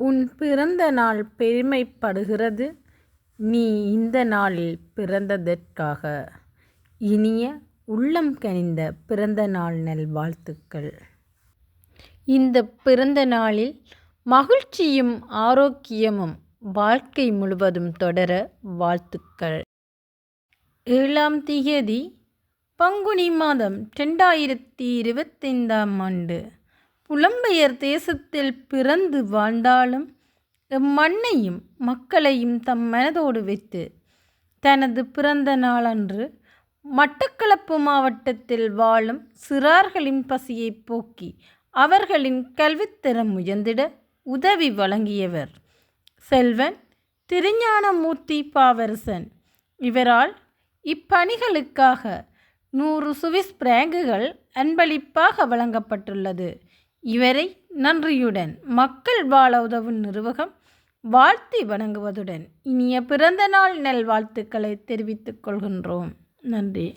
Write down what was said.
உன் பிறந்த நாள் பெருமைப்படுகிறது. நீ இந்த நாளில் பிறந்ததற்காக. இனிய உள்ளம் கனிந்த பிறந்த நாள் நல்வாழ்த்துக்கள். இந்த பிறந்த நாளில் மகிழ்ச்சியும் ஆரோக்கியமும் வாழ்க்கை முழுவதும் தொடர வாழ்த்துக்கள். ஏழாம் திகதி பங்குனி மாதம் ரெண்டாயிரத்தி இருபத்தைந்தாம் ஆண்டு. புலம்பெயர் தேசத்தில் பிறந்து வாழ்ந்தாலும் எம்மண்ணையும் மக்களையும் தம் மனதோடு வைத்து தனது பிறந்த நாளன்று மட்டக்களப்பு மாவட்டத்தில் வாழும் சிறார்களின் பசியை போக்கி அவர்களின் கல்வித்தரம் உயர்ந்திட உதவி வழங்கியவர் செல்வன் திருஞானமூர்த்தி பாவரசன். இவரால் இப்பணிகளுக்காக நூறு சுவிஸ் பிராங்குகள் அன்பளிப்பாக வழங்கப்பட்டுள்ளது. இவரை நன்றியுடன் மக்கள் வாழ உதவும் நிறுவகம் வாழ்த்தி வணங்குவதுடன் இனிய பிறந்த நாள் நல்வாழ்த்துக்களை தெரிவித்துக் கொள்கின்றோம். நன்றி.